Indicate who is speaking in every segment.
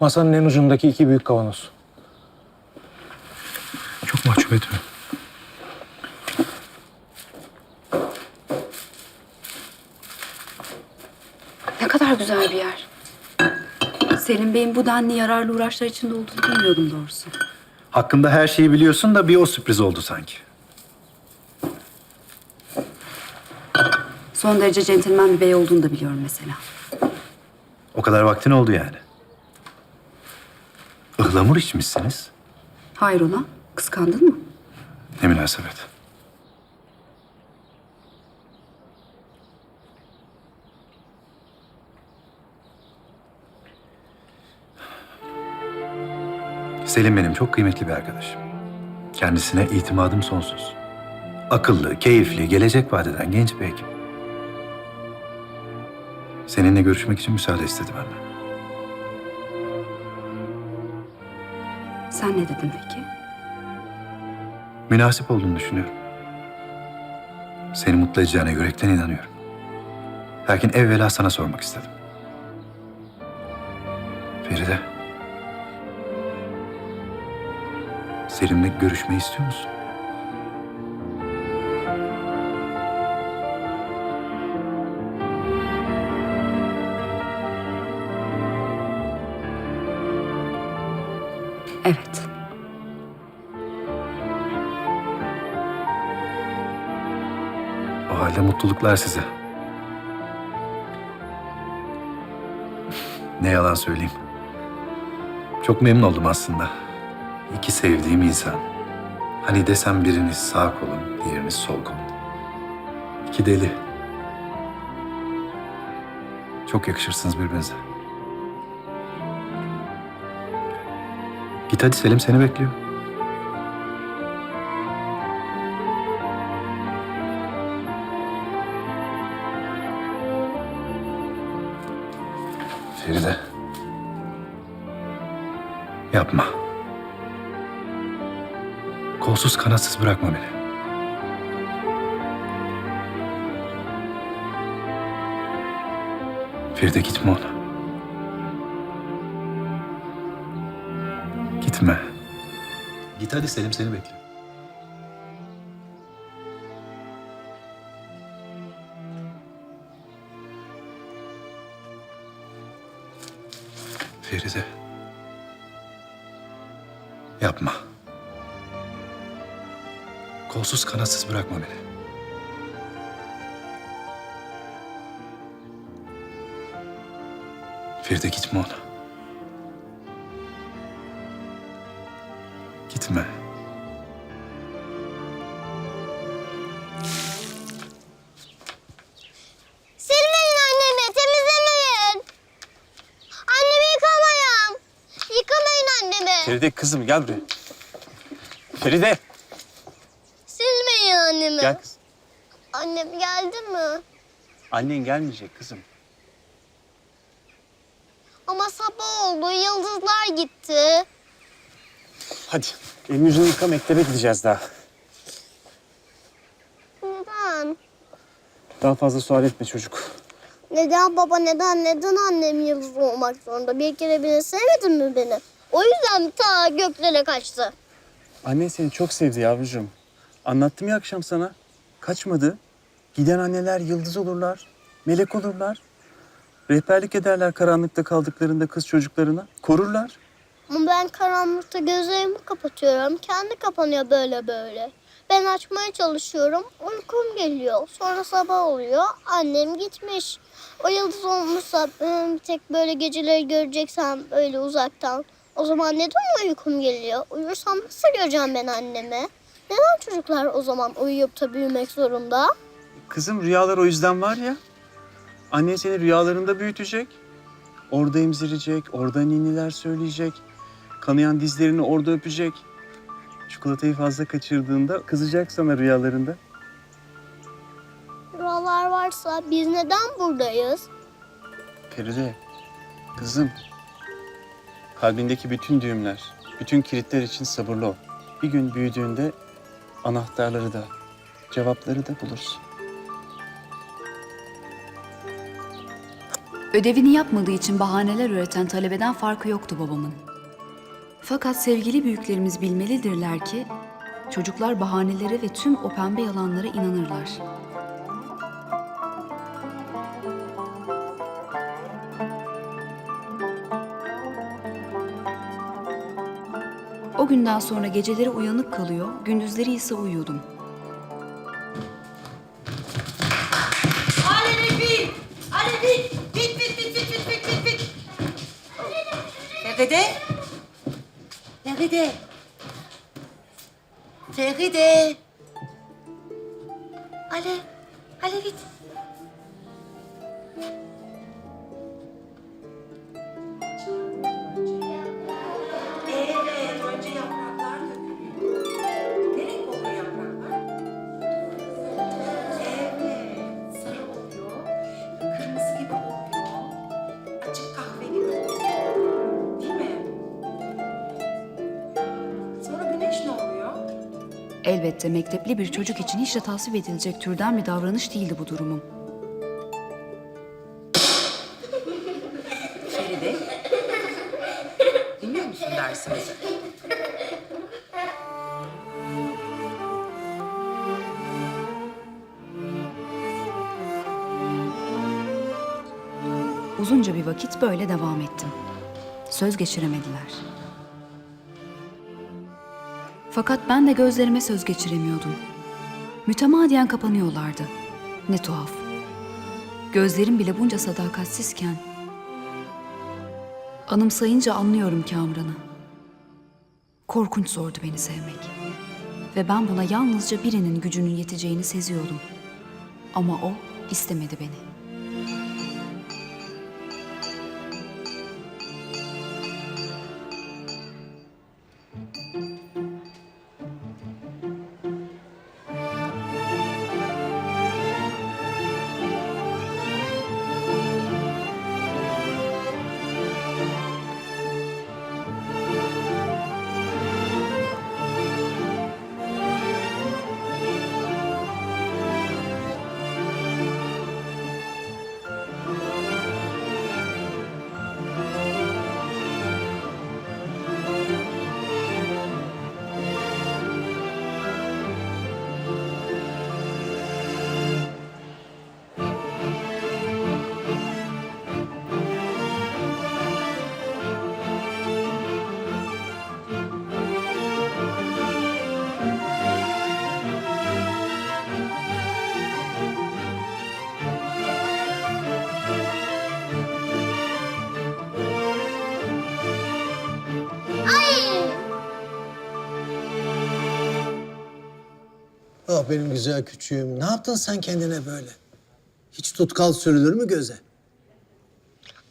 Speaker 1: Masanın en ucundaki iki büyük kavanoz. Çok mahcup etme.
Speaker 2: Ne kadar güzel bir yer. Selim Bey'in bu denli yararlı uğraşlar içinde olduğunu bilmiyordum doğrusu.
Speaker 3: Hakkında her şeyi biliyorsun da bir o sürpriz oldu sanki.
Speaker 2: Son derece centilmen bir bey olduğunu da biliyorum mesela.
Speaker 3: O kadar vaktin oldu yani. Ihlamur içmişsiniz.
Speaker 2: Hayrola? Kıskandın mı?
Speaker 3: Ne münasebet. Selim benim çok kıymetli bir arkadaşım. Kendisine itimadım sonsuz. Akıllı, keyifli, gelecek vadeden genç bir hekim. Seninle görüşmek için müsaade istedi benden.
Speaker 2: Sen ne dedin peki?
Speaker 3: Münasip olduğunu düşünüyorum. Seni mutlu edeceğine yürekten inanıyorum. Lakin evvela sana sormak istedim. Feride. Selim'le görüşmeyi istiyor musun?
Speaker 2: Evet.
Speaker 3: O halde mutluluklar size. Ne yalan söyleyeyim. Çok memnun oldum aslında. İki sevdiğim insan. Hani desem biriniz sağ kolum, diğeriniz sol kolum. İki deli. Çok yakışırsınız birbirinize. Git hadi Selim seni bekliyor. Feride. Yapma. Kolsuz kanatsız bırakma beni. Feride gitme ona. Git hadi Selim seni bekliyor. Feride. Yapma. Kolsuz kanatsız bırakma beni. Feride gitme ona.
Speaker 4: Kızım gel buraya. Feride
Speaker 5: Silmeyin annemi.
Speaker 4: gel kız.
Speaker 5: Annem geldi mi?
Speaker 4: Annen gelmeyecek kızım.
Speaker 5: Ama sabah oldu, yıldızlar gitti.
Speaker 4: Hadi elini yüzünü yıka mektebe gideceğiz daha.
Speaker 5: Neden?
Speaker 4: Daha fazla sual etme çocuk.
Speaker 5: Neden baba, neden, neden annem yıldız olmak zorunda? Bir kere bile sevmedin mi beni? O yüzden ta göklere kaçtı.
Speaker 4: Annen seni çok sevdi yavrucuğum. Anlattım ya akşam sana. Kaçmadı. Giden anneler yıldız olurlar. Melek olurlar. Rehberlik ederler karanlıkta kaldıklarında kız çocuklarına. Korurlar.
Speaker 5: Ama ben karanlıkta gözlerimi kapatıyorum. Kendi kapanıyor böyle böyle. Ben açmaya çalışıyorum. Uykum geliyor. Sonra sabah oluyor. Annem gitmiş. O yıldız olmuşsa bir tek böyle geceleri göreceksem öyle uzaktan. O zaman neden uykum geliyor? Uyursam nasıl göreceğim ben annemi? Neden çocuklar o zaman uyuyup da büyümek zorunda?
Speaker 4: Kızım rüyalar o yüzden var ya. Annen seni rüyalarında büyütecek. Orada emzirecek, orada ninniler söyleyecek. Kanayan dizlerini orada öpecek. Çikolatayı fazla kaçırdığında kızacak sana rüyalarında.
Speaker 5: Rüyalar varsa biz neden buradayız?
Speaker 4: Feride, kızım. Kalbindeki bütün düğümler, bütün kilitler için sabırlı ol. Bir gün büyüdüğünde anahtarları da, cevapları da bulursun.
Speaker 2: Ödevini yapmadığı için bahaneler üreten talebeden farkı yoktu babamın. Fakat sevgili büyüklerimiz bilmelidirler ki çocuklar bahanelere ve tüm o pembe yalanlara inanırlar. O günden sonra geceleri uyanık kalıyor, gündüzleri ise uyuyordum.
Speaker 6: Alene bin! Ale bin! Bin, bin, bin, bin, bin, bin, bin, bin! Feride? Feride? Feride?
Speaker 2: Elbette mektepli bir çocuk için hiç de tasvip edilecek türden bir davranış değildi bu durumum.
Speaker 6: Feride, dinliyor musun dersimizi?
Speaker 2: Uzunca bir vakit böyle devam ettim. Söz geçiremediler. Fakat ben de gözlerime söz geçiremiyordum. Mütemadiyen kapanıyorlardı. Ne tuhaf. Gözlerim bile bunca sadakatsizken... Anımsayınca anlıyorum Kamran'ı. Korkunç zordu beni sevmek. Ve ben buna yalnızca birinin gücünün yeteceğini seziyordum. Ama o istemedi beni.
Speaker 7: Ah benim güzel küçüğüm. Ne yaptın sen kendine böyle? Hiç tutkal sürülür mü göze?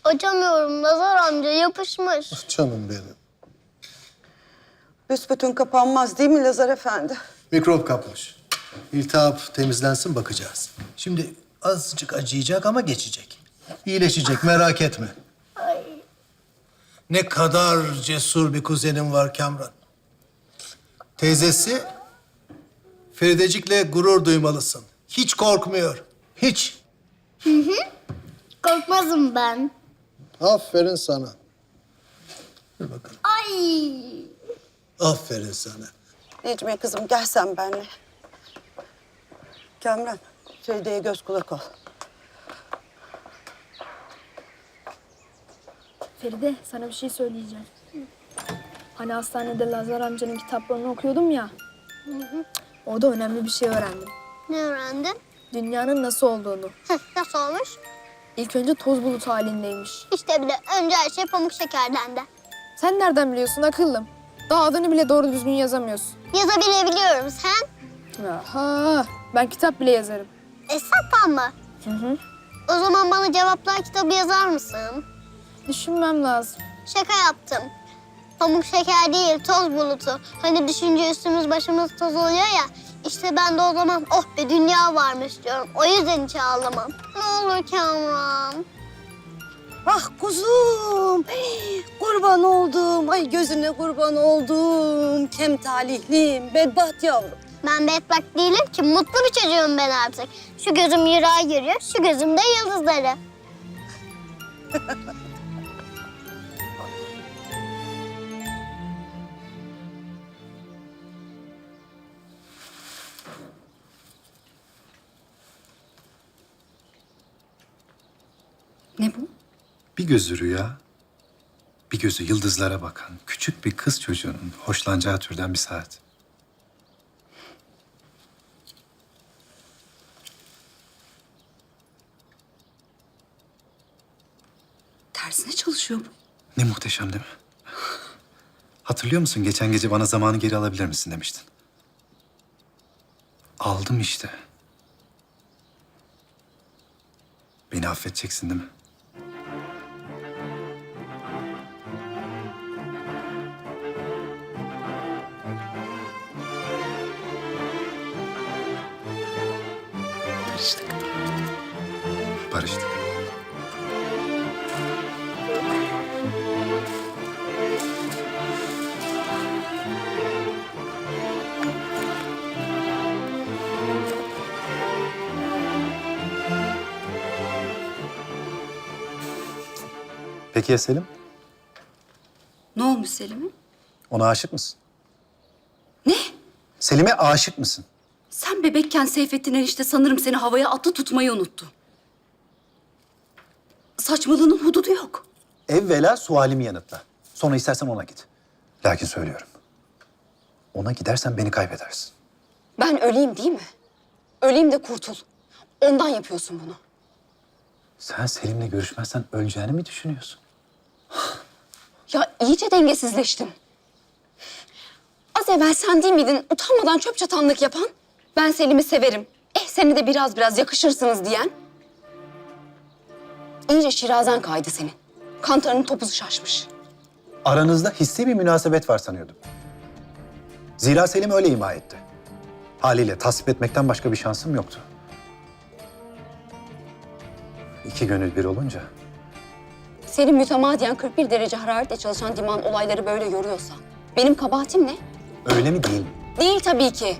Speaker 5: Açamıyorum Nazar amca yapışmış.
Speaker 7: Canım benim.
Speaker 8: Büsbütün kapanmaz değil mi Lazar Efendi?
Speaker 7: Mikrop kapmış. İltihap temizlensin bakacağız. Şimdi azıcık acıyacak ama geçecek. İyileşecek merak etme. Ne kadar cesur bir kuzenim var Kamran. Teyzesi Feridecik'le gurur duymalısın. Hiç korkmuyor. Hiç.
Speaker 5: Korkmazım ben.
Speaker 7: Aferin sana. Dur bakalım.
Speaker 5: Ay.
Speaker 7: Aferin sana.
Speaker 8: Necmiye kızım gel sen benimle. Kamran, Feride'ye göz kulak ol.
Speaker 9: Feride sana bir şey söyleyeceğim. Hani hastanede Lazar amcanın kitaplarını okuyordum ya. Orada önemli bir şey öğrendim.
Speaker 5: Ne öğrendin?
Speaker 9: Dünyanın nasıl olduğunu.
Speaker 5: Nasıl olmuş?
Speaker 9: İlk önce toz bulutu halindeymiş.
Speaker 5: İşte bile önce her şey pamuk şekerden de.
Speaker 9: Sen nereden biliyorsun akıllım? Daha adını bile doğru düzgün yazamıyorsun.
Speaker 5: Yazabilebiliyorum sen.
Speaker 9: Aha, ben kitap bile yazarım.
Speaker 5: Esat'tan mı?
Speaker 9: Hı hı.
Speaker 5: O zaman bana cevaplar kitabı yazar mısın?
Speaker 9: Düşünmem lazım.
Speaker 5: Şaka yaptım. Pamuk şeker değil, toz bulutu. Hani düşünce üstümüz başımız toz oluyor ya. İşte ben de o zaman oh be dünya varmış diyorum. O yüzden hiç ağlamam. Ne olur Kamran.
Speaker 8: Ah kuzum, hey, kurban oldum. Ay gözüne kurban oldum. Kem talihlim, bedbaht yavrum.
Speaker 5: Ben bedbaht değilim ki mutlu bir çocuğum ben artık. Şu gözüm yırağa görüyor, şu gözümde yıldızları.
Speaker 6: Ne bu?
Speaker 3: Bir gözü rüya, bir gözü yıldızlara bakan küçük bir kız çocuğunun hoşlanacağı türden bir saat.
Speaker 6: Tersine çalışıyor bu.
Speaker 3: Ne muhteşem değil mi? Hatırlıyor musun geçen gece bana zamanı geri alabilir misin demiştin. Aldım işte. Beni affedeceksin değil mi? Peki ya Selim?
Speaker 6: Ne olmuş Selim'e?
Speaker 3: Ona aşık mısın?
Speaker 6: Ne?
Speaker 3: Selim'e aşık mısın?
Speaker 6: Sen bebekken Seyfettin enişte sanırım seni havaya atlı tutmayı unuttu. Saçmalığının hududu yok.
Speaker 3: Evvela sualimi yanıtla. Sonra istersen ona git. Lakin söylüyorum. Ona gidersen beni kaybedersin.
Speaker 6: Ben öleyim değil mi? Öleyim de kurtul. Ondan yapıyorsun bunu.
Speaker 3: Sen Selim'le görüşmezsen öleceğini mi düşünüyorsun?
Speaker 6: Ya iyice dengesizleştin. Az evvel sen değil miydin utanmadan çöp çatanlık yapan? Ben Selim'i severim. Eh seni de biraz biraz yakışırsınız diyen. İyice şirazen kaydı senin. Kantarının topuzu şaşmış.
Speaker 3: Aranızda hissi bir münasebet var sanıyordum. Zira Selim öyle ima etti. Haliyle tasvip etmekten başka bir şansım yoktu. İki gönül bir olunca
Speaker 6: Senin mütemadiyen 41 derece hararetle çalışan diman olayları böyle yoruyorsa... ...benim kabahatim ne?
Speaker 3: öyle mi değil mi?
Speaker 6: Değil tabii ki.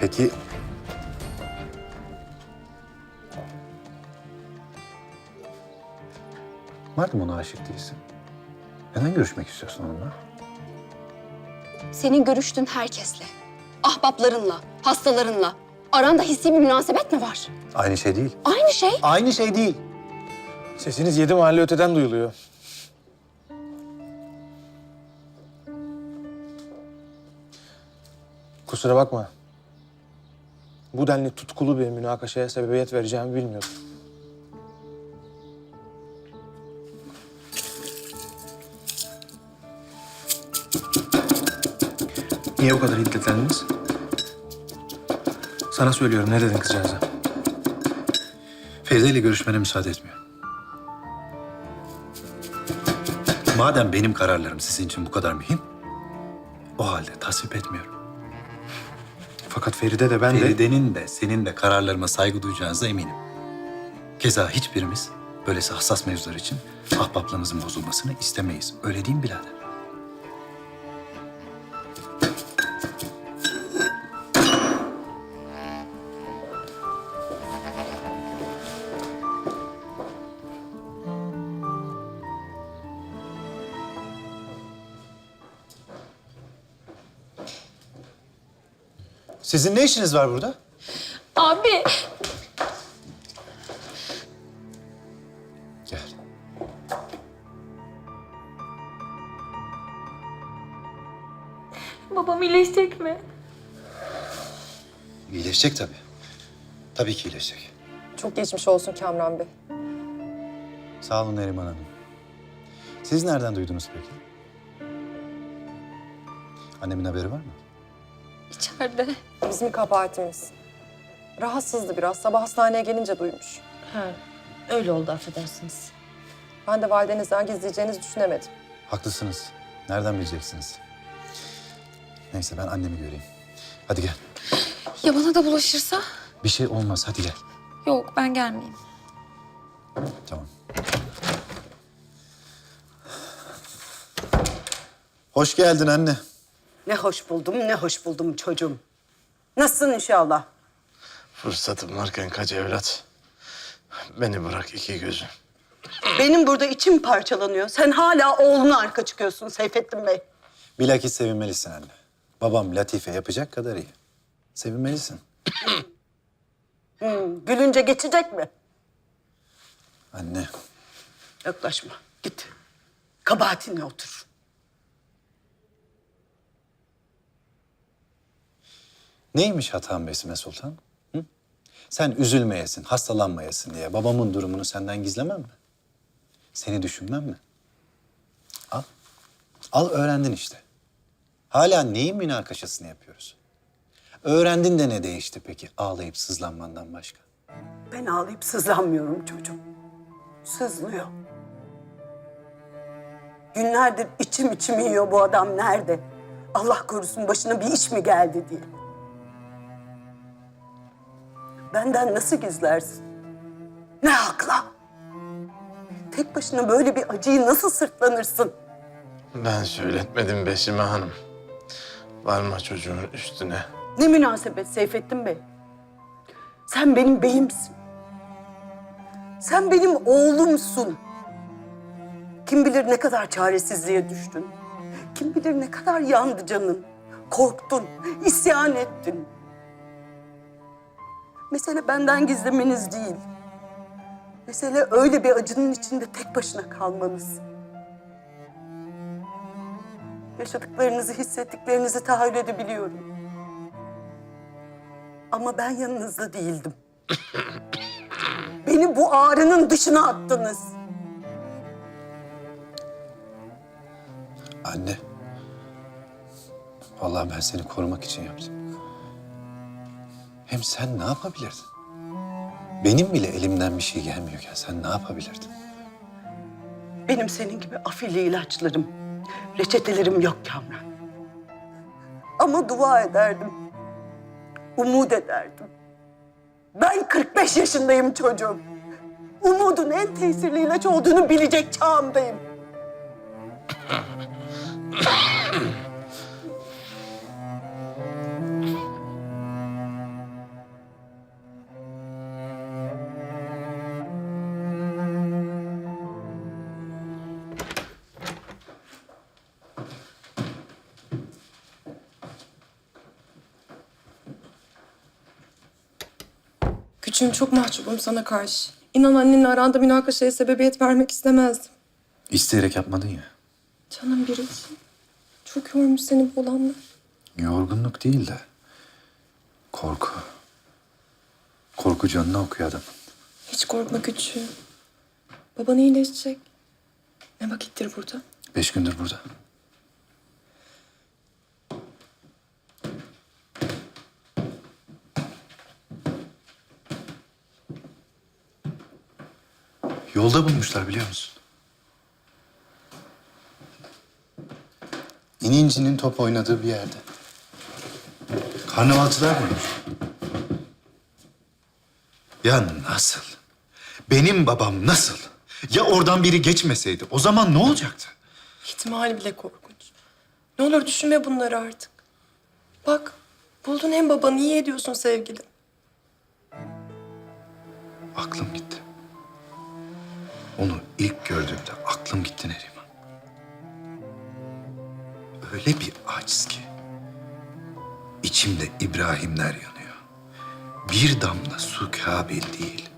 Speaker 3: Peki... Madem ona aşık değilsin, neden görüşmek istiyorsun onunla?
Speaker 6: Senin görüştüğün herkesle, ahbaplarınla, hastalarınla... ...aranda hissi bir münasebet mi var?
Speaker 3: Aynı şey değil.
Speaker 6: Aynı şey.
Speaker 3: Aynı şey değil.
Speaker 1: Sesiniz yedi mahalle öteden duyuluyor. Kusura bakma. Bu denli tutkulu bir münakaşaya sebebiyet vereceğimi bilmiyordum. Niye o kadar hiddetlendiniz? Sana söylüyorum ne dedin kızcağıza?
Speaker 3: Feride ile görüşmene müsaade etmiyor. Madem benim kararlarım sizin için bu kadar mühim, o halde tasvip etmiyorum.
Speaker 1: Fakat Feride de ben de...
Speaker 3: Feride'nin de senin de kararlarıma saygı duyacağınıza eminim. Keza hiçbirimiz böylesi hassas mevzular için ahbaplığımızın bozulmasını istemeyiz. Öyle değil mi birader? Sizin ne işiniz var burada?
Speaker 9: Abi.
Speaker 3: Gel.
Speaker 9: Babam iyileşecek mi?
Speaker 3: İyileşecek tabii. Tabii ki iyileşecek.
Speaker 10: Çok geçmiş olsun Kamran Bey.
Speaker 3: Sağ olun Neriman Hanım. Siz nereden duydunuz peki? Annemin haberi var mı?
Speaker 9: İçeride.
Speaker 10: Bizim kabahatimiz. Rahatsızdı biraz. Sabah hastaneye gelince duymuş.
Speaker 11: Ha, öyle oldu affedersiniz.
Speaker 10: Ben de validenizden gizleyeceğinizi düşünemedim.
Speaker 3: Haklısınız. Nereden bileceksiniz? Neyse ben annemi göreyim. Hadi gel.
Speaker 9: Ya bana da bulaşırsa?
Speaker 3: Bir şey olmaz hadi gel.
Speaker 9: Yok ben gelmeyeyim.
Speaker 3: Tamam. Hoş geldin anne.
Speaker 8: Ne hoş buldum, ne hoş buldum çocuğum. Nasılsın inşallah?
Speaker 12: Fırsatım varken kaç evlat. Beni bırak iki gözüm.
Speaker 8: Benim burada içim parçalanıyor. Sen hala oğluna arka çıkıyorsun Seyfettin Bey.
Speaker 3: Bilakis sevinmelisin anne. Babam Latife yapacak kadar iyi. Sevinmelisin.
Speaker 8: Gülünce geçecek mi?
Speaker 3: Anne,
Speaker 8: Yaklaşma, git. Kabahatinle otur.
Speaker 3: Neymiş hatan Besime Sultan? Hı? Sen üzülmeyesin, hastalanmayasın diye babamın durumunu senden gizlemem mi? Seni düşünmem mi? Al. Al öğrendin işte. Hala neyin münakaşasını yapıyoruz? Öğrendin de ne değişti peki ağlayıp sızlanmandan başka?
Speaker 8: Ben ağlayıp sızlanmıyorum çocuğum. Sızlıyor. Günlerdir içim içimi yiyor bu adam nerede? Allah korusun başına bir iş mi geldi diye. Benden nasıl gizlersin? Ne hakla? Tek başına böyle bir acıyı nasıl sırtlanırsın?
Speaker 12: Ben söyletmedim Besime Hanım. Varma çocuğun üstüne.
Speaker 8: Ne münasebet Seyfettin Bey. Sen benim beyimsin. Sen benim oğlumsun. Kim bilir ne kadar çaresizliğe düştün. Kim bilir ne kadar yandı canın. Korktun, isyan ettin. Mesele benden gizlemeniz değil. Mesele öyle bir acının içinde tek başına kalmanız. Yaşadıklarınızı, hissettiklerinizi tahayyül edebiliyorum. Ama ben yanınızda değildim. Beni bu ağrının dışına attınız.
Speaker 3: Anne. Vallahi ben seni korumak için yaptım. Hem sen ne yapabilirdin? Benim bile elimden bir şey gelmiyorken sen ne yapabilirdin?
Speaker 8: Benim senin gibi afilli ilaçlarım, reçetelerim yok Kamran. Ama dua ederdim. Umut ederdim. Ben 45 yaşındayım çocuğum. Umudun en tesirli ilaç olduğunu bilecek çağımdayım.
Speaker 13: Küçüğüm çok mahcubum sana karşı. İnan annenle aranda münakaşaya sebebiyet vermek istemezdim.
Speaker 3: İsteyerek yapmadın ya.
Speaker 13: Canım biricim. Çok yormuş seni bu olanlar.
Speaker 3: Yorgunluk değil de korku. Korku canına okuyor adamın.
Speaker 13: Hiç korkma küçüğüm. Baban iyileşecek. Ne vakittir burada?
Speaker 3: Beş gündür burada. Yolda bulmuşlar biliyor musun? İnincinin top oynadığı bir yerde. Karnavalcılar bulmuş. Ya nasıl? Benim babam nasıl? Ya oradan biri geçmeseydi o zaman ne olacaktı?
Speaker 13: İhtimal bile korkunç. Ne olur düşünme bunları artık. Bak, buldun hem babanı iyi ediyorsun sevgili.
Speaker 3: Aklım gitti. İlk gördüğümde aklım gitti Neriman. Öyle bir aciz ki. içimde İbrahimler yanıyor. Bir damla su kabil değil.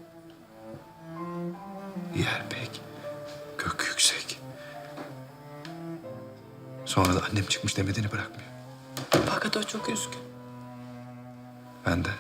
Speaker 3: Yer pek, gök yüksek. Sonra da annem çıkmış demediğini bırakmıyor.
Speaker 13: Fakat o çok üzgün.
Speaker 3: Ben de.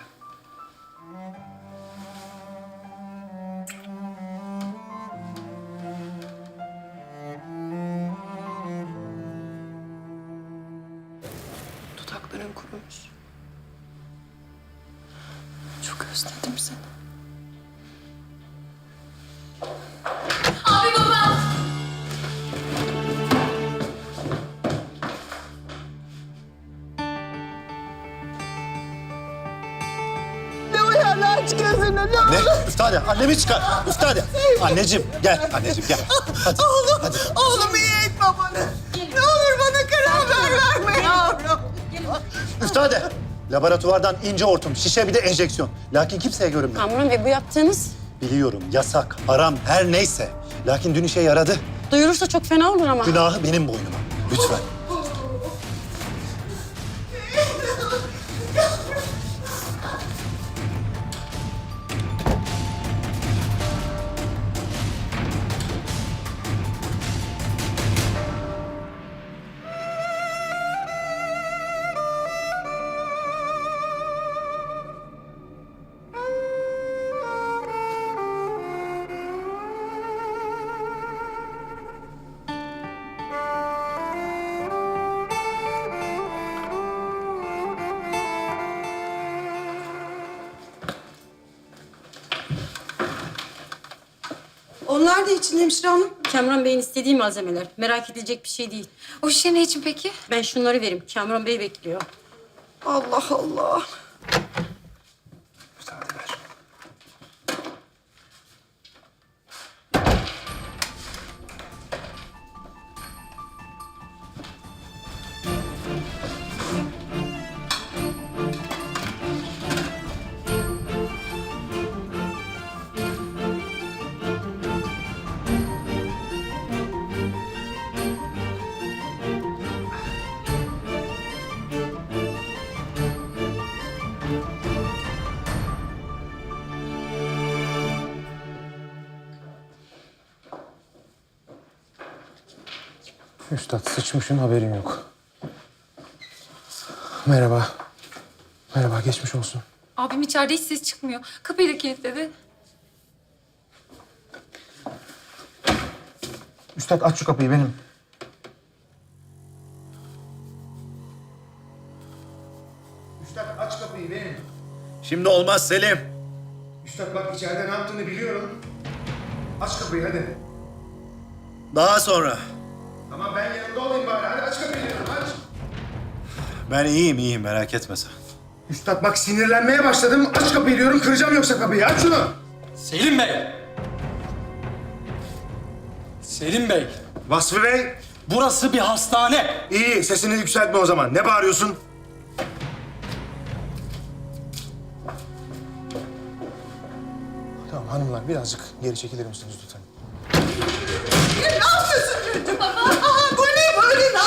Speaker 3: Anneciğim gel. Anneciğim gel. Hadi.
Speaker 8: Oğlum, oğlum iyi et babanı. Ne olur bana karar ver verme yavrum.
Speaker 3: Üftade! Laboratuvardan ince hortum, şişe bir de enjeksiyon. Lakin kimseye görünmüyor.
Speaker 14: Kamuran Bey bu yaptığınız
Speaker 3: Biliyorum yasak, haram her neyse. Lakin dün işe yaradı.
Speaker 14: duyulursa çok fena olur ama.
Speaker 3: Günahı benim boynuma. Lütfen.
Speaker 15: Onlar da için hemşire hanım.
Speaker 11: Kamran Bey'in istediği malzemeler. Merak edilecek bir şey değil.
Speaker 9: O şişe ne için peki?
Speaker 11: Ben şunları vereyim. Kamran Bey bekliyor.
Speaker 15: Allah Allah.
Speaker 16: Üstad sıçmışın haberin yok. Merhaba. Merhaba geçmiş olsun.
Speaker 9: Abim içeride hiç ses çıkmıyor. Kapıyı da kilitledi.
Speaker 16: Üstad aç şu kapıyı benim. Üstad aç kapıyı benim.
Speaker 3: Şimdi olmaz Selim.
Speaker 16: Üstad bak içeride ne yaptığını biliyorum. Aç kapıyı hadi.
Speaker 3: Daha sonra.
Speaker 16: Tamam ben yanında olayım bari. Hadi aç kapıyı diyorum aç.
Speaker 3: Ben iyiyim iyiyim merak etme sen.
Speaker 16: Üstad bak sinirlenmeye başladım. Aç kapıyı diyorum kıracağım yoksa kapıyı. Aç şunu.
Speaker 1: Selim Bey! Selim Bey,
Speaker 16: Vasfı Bey.
Speaker 1: burası bir hastane.
Speaker 16: İyi sesini yükseltme o zaman. Ne bağırıyorsun? Tamam hanımlar birazcık geri çekilir misiniz lütfen?
Speaker 8: Ne yapıyorsun çocuğum? Aa, bu ne böyle? Ne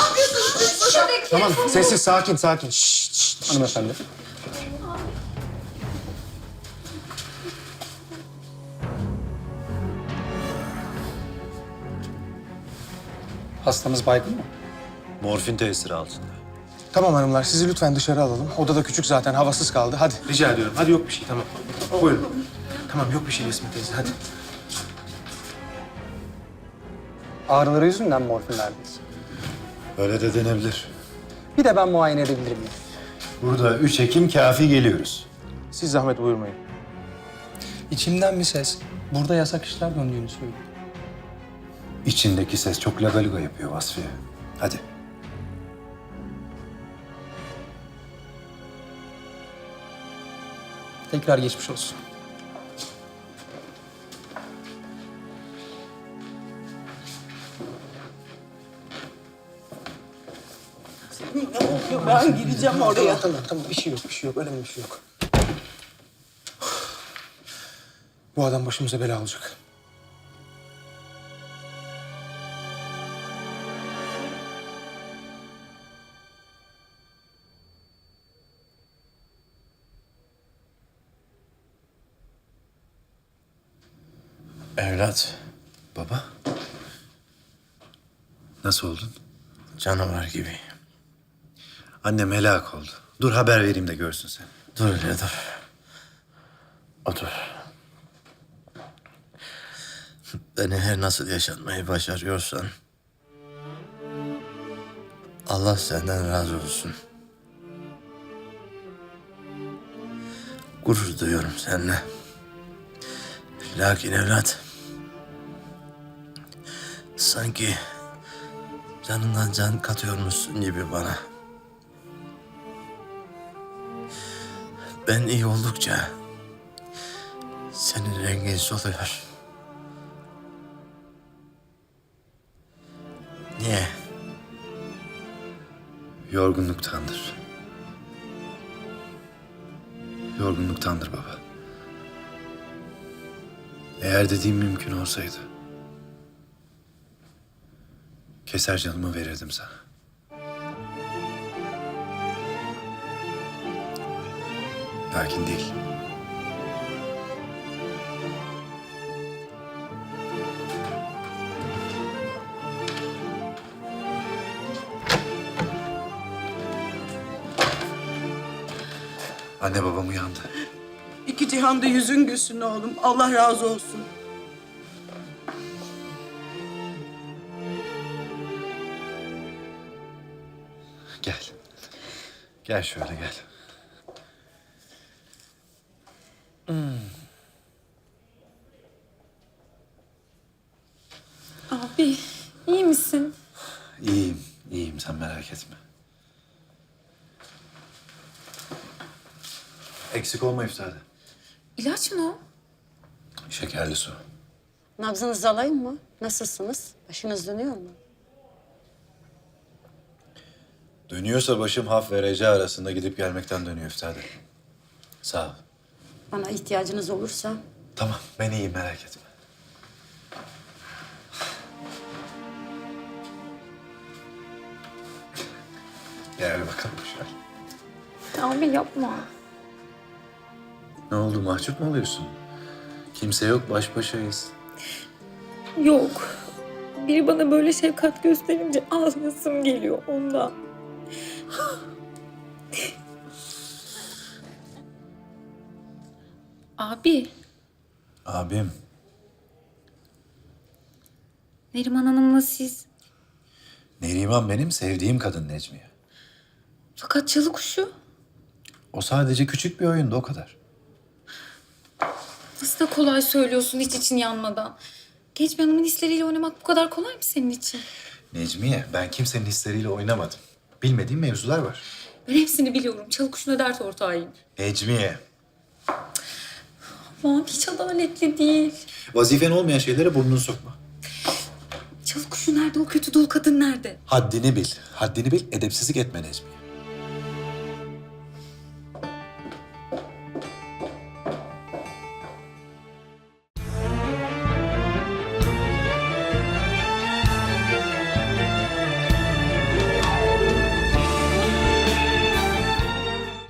Speaker 8: yapıyorsun?
Speaker 16: Tamam sessiz sakin sakin. Şşt, şşt, hanımefendi.
Speaker 1: Hastamız baygın mı?
Speaker 3: Morfin tesiri altında.
Speaker 16: Tamam hanımlar sizi lütfen dışarı alalım. Odada küçük zaten havasız kaldı. Hadi rica ediyorum. Hadi yok bir şey tamam. Buyurun. Tamam yok bir şey Esme teyze hadi.
Speaker 1: Ağrıları yüzünden morfin verdiniz.
Speaker 3: Öyle de denebilir.
Speaker 1: Bir de ben muayene edebilir miyim?
Speaker 3: Burada 3 Ekim kafi geliyoruz.
Speaker 16: Siz zahmet buyurmayın.
Speaker 1: İçimden bir ses burada yasak işler döndüğünü söylüyor.
Speaker 3: İçindeki ses çok lagaluga yapıyor Vasfiye. Hadi.
Speaker 1: Tekrar geçmiş olsun.
Speaker 8: Ben gideceğim oraya.
Speaker 16: Tamam tamam bir şey yok bir şey yok önemli bir şey yok. Bu adam başımıza bela olacak.
Speaker 12: Evlat,
Speaker 3: Baba. Nasıl oldun?
Speaker 12: canavar gibi.
Speaker 3: Annem helak oldu. Dur haber vereyim de görsün sen.
Speaker 12: Dur öyle dur. Otur. Beni her nasıl yaşatmayı başarıyorsan... Allah senden razı olsun. Gurur duyuyorum seninle. Lakin evlat... Sanki canından can katıyormuşsun gibi bana. Ben iyi oldukça senin rengin soluyor. Niye?
Speaker 3: Yorgunluktandır. Yorgunluktandır baba. Eğer dediğim mümkün olsaydı... ...keser canımı verirdim sana. Lakin değil. Anne babam uyandı.
Speaker 8: İki cihanda yüzün gülsün oğlum. Allah razı olsun.
Speaker 3: Gel. Gel şöyle gel.
Speaker 9: Abi iyi misin?
Speaker 3: İyiyim, iyiyim sen merak etme. Eksik olma iftarda.
Speaker 11: İlaç mı o?
Speaker 3: Şekerli su.
Speaker 11: Nabzınızı alayım mı? Nasılsınız? Başınız dönüyor mu?
Speaker 3: Dönüyorsa başım haf ve reca arasında gidip gelmekten dönüyor iftarda. Sağ ol.
Speaker 11: Bana ihtiyacınız olursa
Speaker 3: Tamam, ben iyiyim merak etme. Gel bakalım şöyle.
Speaker 9: Abi yapma.
Speaker 3: Ne oldu, mahcup mu oluyorsun? Kimse yok, baş başayız.
Speaker 9: Yok. Biri bana böyle şefkat gösterince ağlasım geliyor ondan. Abi,
Speaker 3: Abim,
Speaker 9: Neriman Hanım'la siz.
Speaker 3: Neriman benim sevdiğim kadın Necmiye.
Speaker 9: Fakat çalı kuşu.
Speaker 3: O sadece küçük bir oyundu, o kadar.
Speaker 9: Nasıl da kolay söylüyorsun hiç için yanmadan. Genç bir hanımın hisleriyle oynamak bu kadar kolay mı senin için?
Speaker 3: Necmiye, ben kimsenin hisleriyle oynamadım. Bilmediğim mevzular var.
Speaker 9: Ben hepsini biliyorum. Çalı kuşuna dert ortağıyım.
Speaker 3: Necmiye,
Speaker 9: Aman hiç adaletli değil.
Speaker 3: vazifen olmayan şeylere burnunu sokma.
Speaker 9: Çalı kuşu nerede? O kötü dul kadın nerede?
Speaker 3: Haddini bil, haddini bil, edepsizlik etme Necmiye.